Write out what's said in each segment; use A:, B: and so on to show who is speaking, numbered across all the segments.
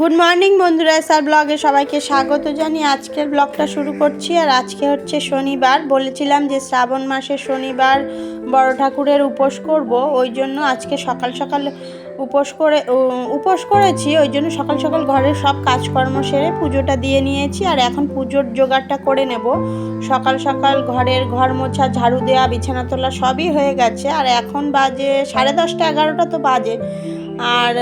A: Good morning বন্ধুরা, sir ব্লগে সবাইকে স্বাগত জানিয়ে আজকের ব্লগটা শুরু করছি। আর আজকে হচ্ছে শনিবার, বলেছিলাম যে শ্রাবণ মাসে শনিবার বড় ঠাকুরের উপোস করব, ওই জন্য আজকে সকাল সকাল উপোস করে উপোস করেছি, ওই জন্য সকাল সকাল ঘরের সব কাজকর্ম সেরে পুজোটা দিয়ে নিয়েছি, আর এখন পুজোর জোগাড়টা করে নেব। সকাল সকাল ঘরের ঘর মোছা, ঝাড়ু দেওয়া বিছানা তোলা সবই হয়ে গেছে, আর এখন বাজে সাড়ে দশটা, এগারোটা তো বাজে। আর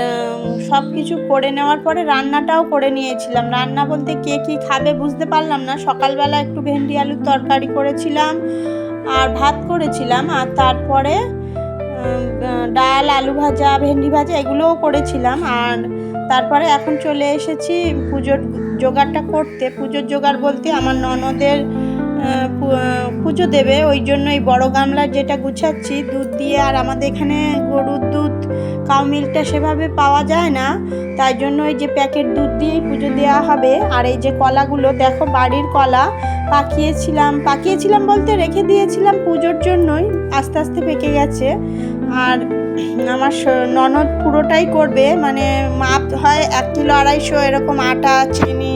A: সব কিছু করে নেওয়ার পরে রান্নাটাও করে নিয়েছিলাম। রান্না বলতে কে কী খাবে বুঝতে পারলাম না। সকালবেলা একটু ভেন্ডি আলুর তরকারি করেছিলাম আর ভাত করেছিলাম আর তারপরে ডাল, আলু ভাজা, ভেন্ডি ভাজা এগুলোও করেছিলাম। আর তারপরে এখন চলে এসেছি পুজোর জোগাড়টা করতে। পুজোর জোগাড় বলতে আমার ননদের পুজো দেবে। ওই জন্য এই বড় গামলার যেটা গুছাচ্ছি, দুধ দিয়ে আর আমাদের এখানে গরুর দুধ কাউ মিল্কটা সেভাবে পাওয়া যায় না, তাই জন্য এই যে প্যাকেট দুধ দিয়েই পুজো দেওয়া হবে। আর এই যে কলাগুলো, দেখো বাড়ির কলা, পাকিয়েছিলাম পাকিয়েছিলাম বলতে রেখে দিয়েছিলাম পুজোর জন্যই, আস্তে আস্তে পেকে গেছে। আর আমার ননদ পুরোটাই করবে মানে মাপ হয় এক কিলো আড়াইশো, এরকম আটা, চিনি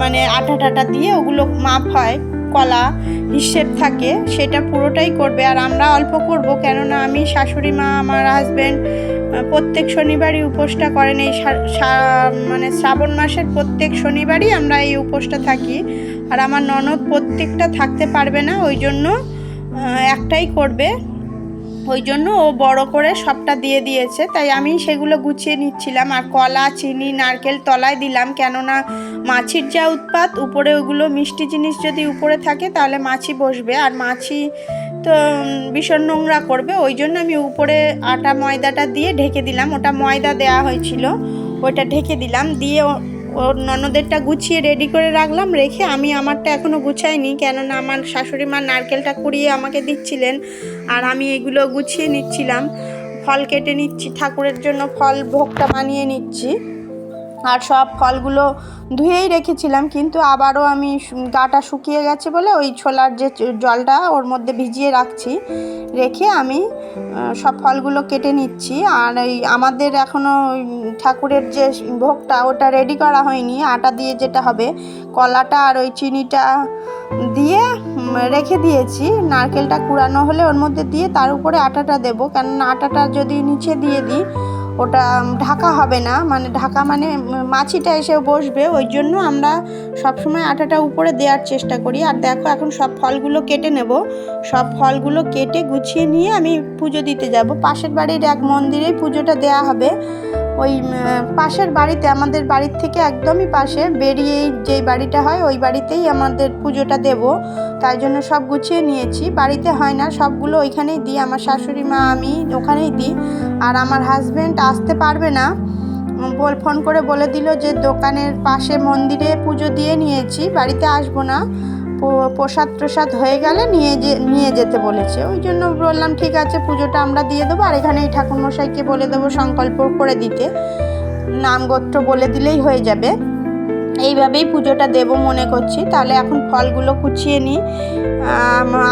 A: মানে আটা টাটা দিয়ে ওগুলো মাপ হয়। কলা হিসেব থাকে, সেটা পুরোটাই করবে। আর আমরা অল্প করব কেননা আমি, শাশুড়ি মা, আমার হাজব্যান্ড প্রত্যেক শনিবারই উপোসটা করেন। এই মানে শ্রাবণ মাসের প্রত্যেক শনিবারই আমরা এই উপোসটা থাকি। আর আমার ননদ প্রত্যেকটা থাকতে পারবে না, ওই জন্য একটাই করবে। ওই জন্য ও বড় করে সবটা দিয়ে দিয়েছে। তাই আমি সেগুলো গুছিয়ে নিচ্ছিলাম। আর কলা, চিনি, নারকেল তলায় দিলাম। কেননা মাছির যা উৎপাত, উপরে ওগুলো মিষ্টি জিনিস যদি উপরে থাকে, তাহলে মাছি বসবে। আর মাছি তো ভীষণ নোংরা করবে। ওই জন্য আমি উপরে আটা, ময়দাটা দিয়ে ঢেকে দিলাম। ওটা ময়দা দেওয়া হয়েছিল, ওইটা ঢেকে দিলাম। দিয়ে ওর ননদেরটা গুছিয়ে রেডি করে রাখলাম, রেখে আমি আমারটা এখনও গুছাইনি, কেননা আমার শাশুড়ি মা নারকেলটা কুড়িয়ে আমাকে দিচ্ছিলেন আর আমি এগুলো গুছিয়ে নিচ্ছিলাম। ফল কেটে নিচ্ছি, ঠাকুরের জন্য ফল ভোগটা বানিয়ে নিচ্ছি। আর সব ফলগুলো ধুয়েই রেখেছিলাম, কিন্তু আবারও আমি গাটা শুকিয়ে গেছে বলে ওই ছোলার যে জলটা ওর মধ্যে ভিজিয়ে রাখছি, রেখে আমি সব ফলগুলো কেটে নিচ্ছি। আর এই আমাদের এখনও ঠাকুরের যে ভোগটা ওটা রেডি করা হয়নি, আটা দিয়ে যেটা হবে, কলাটা আর ওই চিনিটা দিয়ে রেখে দিয়েছি। নারকেলটা কুড়ানো হলে ওর মধ্যে দিয়ে তার উপরে আটাটা দেবো, কেননা আটাটা যদি নিচে দিয়ে দিই ওটা ঢাকা হবে না। মানে ঢাকা মানে মাছিটা এসে বসবে। ওই জন্য আমরা সবসময় আটাটা উপরে দেওয়ার চেষ্টা করি। আর দেখো, এখন সব ফলগুলো কেটে নেব। সব ফলগুলো কেটে গুছিয়ে নিয়ে আমি পুজো দিতে যাব। পাশের বাড়ির এক মন্দিরেই পুজোটা দেয়া হবে। ওই পাশের বাড়িতে, আমাদের বাড়ির থেকে একদমই পাশে বেরিয়েই যেই বাড়িটা হয়, ওই বাড়িতেই আমাদের পুজোটা দেব। তাই জন্য সব গুছিয়ে নিয়েছি। বাড়িতে হয় না, সবগুলো ওইখানেই দিই। আমার শাশুড়ি মা, আমি ওখানেই দিই। আর আমার হাজব্যান্ড আসতে পারবে না। বল, ফোন করে বলে দিল যে, দোকানের পাশে মন্দিরে পুজো দিয়ে নিয়েছি। বাড়িতে আসব না। প্রসাদ প্রসাদ হয়ে গেলে নিয়ে যে, নিয়ে যেতে বলেছে। ওই জন্য বললাম, ঠিক আছে, পুজোটা আমরা দিয়ে দেবো। আর এখানে এই ঠাকুরমশাইকে বলে দেবো সংকল্প করে দিতে। নাম গোত্র বলে দিলেই হয়ে যাবে। এইভাবেই পুজোটা দেব মনে করছি। তাহলে এখন ফলগুলো কুচিয়ে নিই।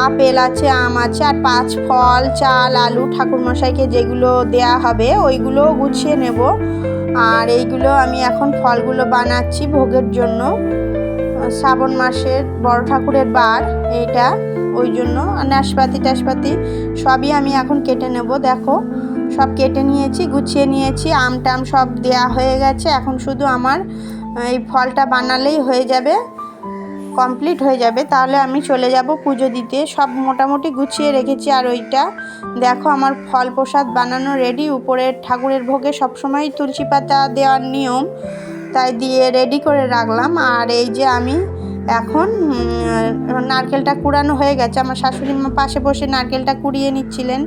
A: আপেল আছে, আম আছে, আর পাঁচ ফল, চাল, আলু ঠাকুরমশাইকে যেগুলো দেয়া হবে, ওইগুলোও গুছিয়ে নেব। আর এইগুলো আমি এখন ফলগুলো বানাচ্ছি ভোগের জন্য। শ্রাবণ মাসের বড় ঠাকুরের বার, এইটা, ওই জন্য নাশপাতি টাশপাতি সবই আমি এখন কেটে নেব, দেখো। সব কেটে নিয়েছি, গুছিয়ে নিয়েছি, আম টাম সব দেয়া হয়ে গেছে। এখন শুধু আমার এই ফলটা বানালেই হয়ে যাবে, কমপ্লিট হয়ে যাবে। তাহলে আমি চলে যাব পুজো দিতে। সব মোটামুটি গুছিয়ে রেখেছি। আর ওইটা, দেখো আমার ফল প্রসাদ বানানো রেডি উপরে ঠাকুরের ভোগে সবসময় তুলসী পাতা দেওয়ার নিয়ম। তাই দিয়ে রেডি করে রাখলাম। আর এই যে আমি এখন নারকেলটা কুড়ানো হয়ে গেছে। আমার শাশুড়ি মা পাশে বসে নারকেলটা কুড়িয়ে নিচ্ছিলেন।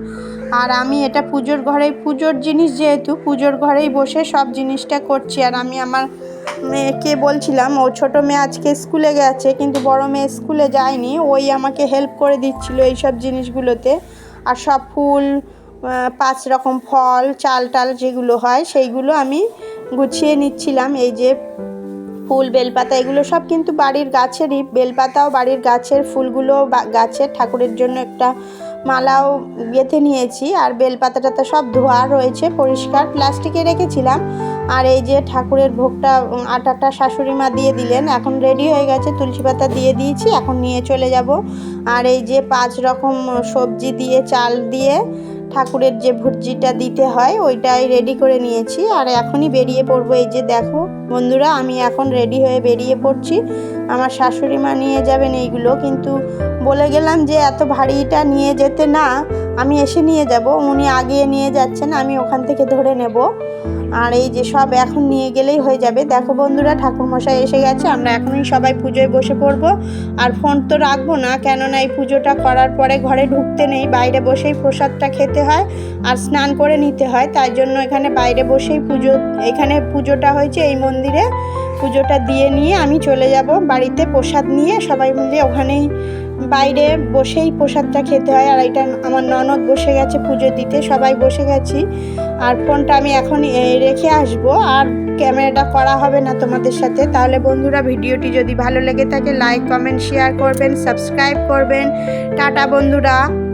A: আর আমি এটা পুজোর ঘরেই, পুজোর জিনিস যেহেতু, পুজোর ঘরেই বসে সব জিনিসটা করছি। আর আমি আমার মেয়েকে বলছিলাম, ও ছোট মেয়ে আজকে স্কুলে গেছে, কিন্তু বড় মেয়ে স্কুলে যায়নি। ওই আমাকে হেল্প করে দিচ্ছিল এই সব জিনিসগুলোতে। আর সব ফুল পাঁচ রকম ফল চাল টাল যেগুলো হয়, সেইগুলো আমি গুছিয়ে নিচ্ছিলাম, এই যে ফুল, বেলপাতা, এগুলো সব কিন্তু বাড়ির গাছেরই। বেলপাতাও বাড়ির গাছের, ফুলগুলো গাছের, ঠাকুরের জন্য একটা মালাও গেঁথে নিয়েছি। আর বেলপাতা তো সব ধোয়া রয়েছে, পরিষ্কার। প্লাস্টিকে রেখেছিলাম। আর এই যে ঠাকুরের ভোগটা, আটাটা শাশুড়ি মা দিয়ে দিলেন, এখন রেডি হয়ে গেছে, তুলসী পাতা দিয়ে দিয়েছি, এখন নিয়ে চলে যাব। আর এই যে পাঁচ রকম সবজি দিয়ে, চাল দিয়ে ঠাকুরের যে ভুর্জিটা দিতে হয়, ওইটাই রেডি করে নিয়েছি। আর এখনই বেরিয়ে পড়ব। এই যে দেখো বন্ধুরা, আমি এখন রেডি হয়ে বেরিয়ে পড়ছি। আমার শাশুড়ি মা নিয়ে যাবেন এইগুলো, কিন্তু বলে গেলাম যে এত ভারীটা নিয়ে যেতে না, আমি এসে নিয়ে যাব, উনি আগিয়ে নিয়ে যাচ্ছেন, আমি ওখান থেকে ধরে নেব। আর এই যে সব এখন নিয়ে গেলেই হয়ে যাবে। দেখো বন্ধুরা, ঠাকুরমশাই এসে গেছে, আমরা এখনই সবাই পুজোয় বসে পড়ব। আর ফোন তো রাখব না, কেননা এই পুজোটা করার পরে ঘরে ঢুকতে নেই, বাইরে বসেই প্রসাদটা খেতে হয় আর স্নান করে নিতে হয়। তাই জন্য এখানে বাইরে বসেই পুজো, এখানে পুজোটা হয়েছে এই মন্দিরে। পুজোটা দিয়ে নিয়ে আমি চলে যাব বাড়িতে প্রসাদ নিয়ে। সবাই মিলে ওখানেই বাইরে বসেই প্রসাদটা খেতে হয়। আর এটা আমার ননদ বসে গেছে পুজো দিতে, সবাই বসে গেছি। আর ফোনটা আমি এখন রেখে আসব। আর ক্যামেরাটা করা হবে না তোমাদের সাথে। তাহলে বন্ধুরা, ভিডিওটি যদি ভালো লেগে থাকে লাইক কমেন্ট শেয়ার করবেন সাবস্ক্রাইব করবেন। টাটা বন্ধুরা।